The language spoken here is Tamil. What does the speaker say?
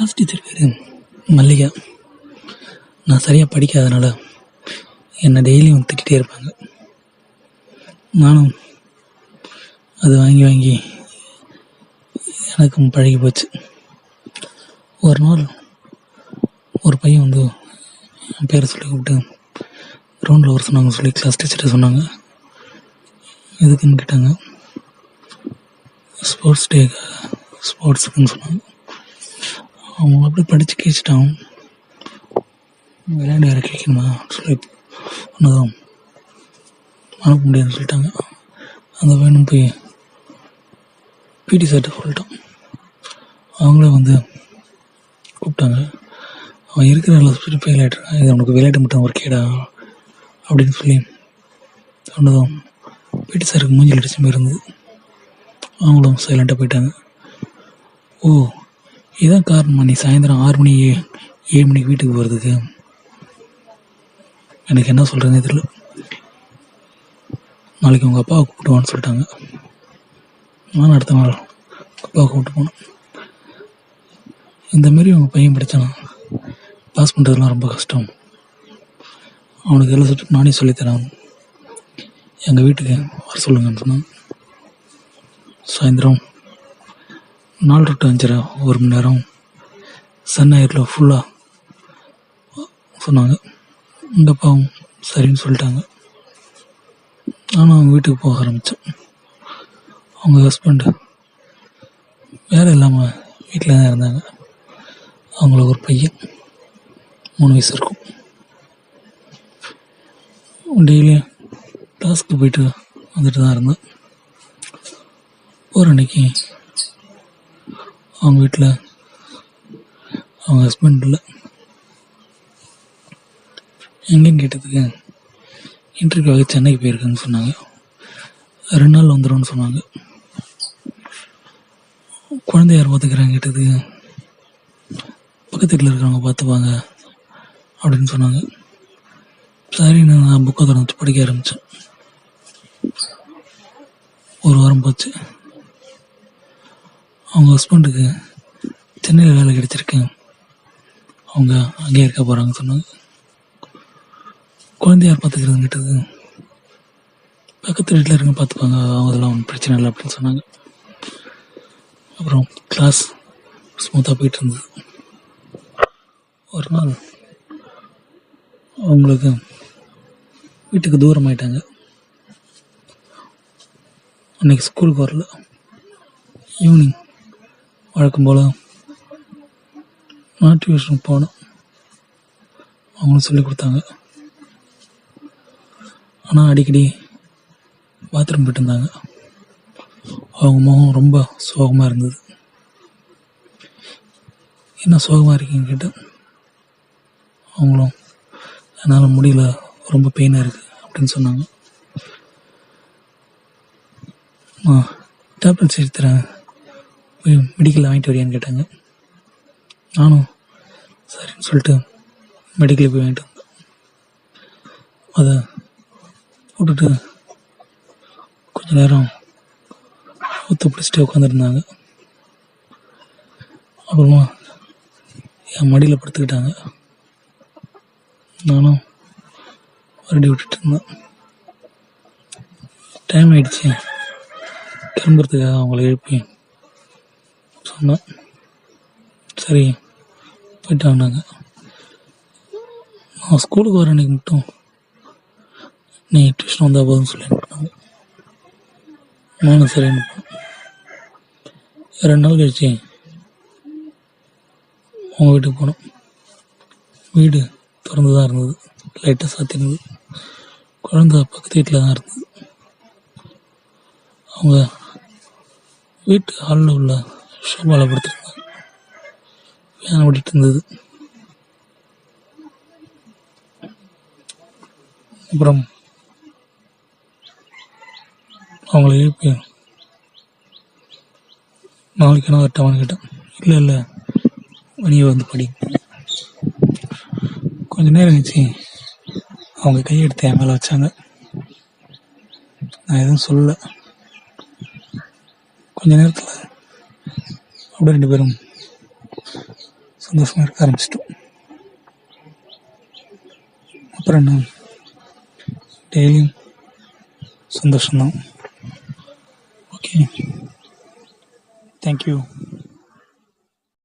கிளாஸ் டீச்சர் பேர் மல்லிகா. நான் சரியாக படிக்காதனால என்னை டெய்லியும் திட்டிகிட்டே இருப்பாங்க. நானும் அது வாங்கி வாங்கி எனக்கும் பழகி போச்சு. ஒரு நாள் ஒரு பையன் வந்து என் பேரை சொல்லி கூப்பிட்டு கிரவுண்டில் வர சொன்னாங்க சொல்லி கிளாஸ் டீச்சர்கிட்ட சொன்னாங்க. எதுக்குன்னு கேட்டாங்க? ஸ்போர்ட்ஸ் டே ஸ்போர்ட்ஸுக்குன்னு சொன்னாங்க. அவன் அப்படி படித்து கேச்சிட்டான். விளையாண்டு யாரை கேட்கணுமா சொல்லி ஒன்றுதான் அனுப்ப முடியாதுன்னு சொல்லிட்டாங்க. அந்த பையனும் போய் பிடி சார்கிட்ட சொல்லிட்டான். அவங்களே வந்து கூப்பிட்டாங்க. அவன் இருக்கிற எல்லா ஃபெயில் ஆகிட்டுருக்கான் இது அவனுக்கு விளையாட்டு மட்டும் ஒரு கேடா அப்படின்னு சொல்லி சொன்னதும் பிடி சாருக்கு மூஞ்சில் அடிச்ச மாதிரி இருந்தது. அவங்களும் சைலண்ட்டாக போயிட்டாங்க. ஓ இதான் காரணம். நீ சாயந்தரம் ஆறு மணி ஏழு மணிக்கு வீட்டுக்கு போகிறதுக்கு எனக்கு என்ன சொல்கிறதுனே தெரியல. நாளைக்கு உங்கள் அப்பாவை கூப்பிட்டுவான்னு சொல்லிட்டாங்க. நான் அடுத்த நாள் அப்பாவை கூப்பிட்டு போனேன். இந்தமாரி உங்கள் பையன் படித்தான் பாஸ் பண்ணுறதுலாம் ரொம்ப கஷ்டம். அவனுக்கு எல்லாம் சொல்லிட்டு நானே சொல்லித்தரேன் எங்கள் வீட்டுக்கு வர சொல்லுங்கன்னு சொன்னான் சாயந்தரம் நாலு டு அஞ்சரை ஒரு மணி நேரம் சன் ஞாயிறில் ஃபுல்லாக சொன்னாங்க. எங்கள் அப்பாவும் சரின்னு சொல்லிட்டாங்க. நானும் அவங்க வீட்டுக்கு போக ஆரம்பித்தேன் அவங்க ஹஸ்பண்டு வேலை இல்லாமல் வீட்டில் தான் இருந்தாங்க. அவங்களுக்கு ஒரு பையன் மூணு வயசு இருக்கும். டெய்லியும் கிளாஸ்க்கு போயிட்டு வந்துட்டு தான் இருந்தேன். போகிற அன்னைக்கு அவங்க வீட்டில் அவங்க ஹஸ்பண்ட் இல்லை. எங்கேன்னு கேட்டதுக்கு இன்டர்வியூக்காக சென்னைக்கு போயிருக்கேன்னு சொன்னாங்க. ரெண்டு நாள் வந்துடும்னு சொன்னாங்க. குழந்தை யார் பார்த்துக்கிறாங்க கேட்டதுக்கு பக்கத்து வீட்டில் இருக்கிறவங்க பார்த்துப்பாங்க அப்படின்னு சொன்னாங்க. சரி நான் புக்கை தொடர்ந்து படிக்க ஆரம்பித்தேன் ஒரு வாரம் போச்சு. அவங்க ஹஸ்பண்டுக்கு சென்னையில் வேலை கிடைச்சிருக்கு. அவங்க அங்கேயே இருக்க போகிறாங்க சொன்னாங்க. குழந்தையார் பார்த்துக்கிறதுன்னு கேட்டது. பக்கத்து வீட்டில் இருக்க பார்த்துப்பாங்க அவங்க இதெல்லாம் ஒன்றும் பிரச்சனை இல்லை அப்படின்னு சொன்னாங்க. அப்புறம் கிளாஸ் ஸ்மூத்தாக போயிட்டு இருந்தது. ஒரு நாள் அவங்களுக்கு வீட்டுக்கு தூரம் ஆயிட்டாங்க. அன்றைக்கி ஸ்கூலுக்கு வரல ஈவினிங் வழக்கம் போல் நான் டியூஷன் போனேன் அவங்களும் சொல்லி கொடுத்தாங்க. ஆனால் அடிக்கடி பாத்ரூம் போயிட்டு இருந்தாங்க அவங்க முகம் ரொம்ப சோகமாக இருந்தது. என்ன சோகமாக இருக்கீங்கன்னு கேட்டேன். அவங்களும் என்னால் முடியல ரொம்ப பெயினாக இருக்குது அப்படின்னு சொன்னாங்க. டேப்லெட்ஸ் எடுத்துறேன் மெடிக்கல் வாங்கிட்டு வரியான்னு கேட்டாங்க. நானும் சரின்னு சொல்லிட்டு மெடிக்கலில் போய் வாங்கிட்டு வந்தேன். அதை போட்டுட்டு கொஞ்ச நேரம் ஊற்று பிடிச்சிட்டு உட்காந்துருந்தாங்க அப்புறமா என் மடியில் படுத்துக்கிட்டாங்க. நானும் மறுபடி விட்டுட்டு இருந்தேன். டைம் ஆயிடுச்சு. கிளம்புறதுக்காக அவங்கள எழுப்பி சொன்னேன் சரி போயிட்டு வந்தாங்க நான் ஸ்கூலுக்கு வர அன்னைக்கு மட்டும். நீ டியூஷன் வந்தால் போதுன்னு சொல்லி அனுப்பினாங்க நானும் சரி அனுப்பினேன் ரெண்டு நாள் கழிச்சு அவங்க வீட்டுக்கு போனோம் வீடு திறந்து தான் இருந்தது. லைட்டாக சாத்தினது. குழந்த பக்கத்து வீட்டில் தான் இருந்தது. அவங்க வீட்டு ஹாலில் உள்ள ஷோபாவில் படுத்திருந்தாங்க ஃபேன் ஓடிட்டு இருந்தது. அப்புறம் அவங்கள எழுப்பி நாளைக்கு நான் வரட்டாமான்னு கேட்டேன். இல்லை இல்லை. மணியை வந்து படி. கொஞ்ச நேரம் கழிச்சு அவங்க கையெடுத்து என் மேலே வச்சாங்க. நான் எதுவும் சொல்லலை. கொஞ்ச நேரத்தில் அப்படியே ரெண்டு பேரும் சந்தோஷமாக இருக்க ஆரம்பிச்சிட்டோம். அப்புறம் என்ன? டெய்லியும் சந்தோஷம்தான். Okay thank you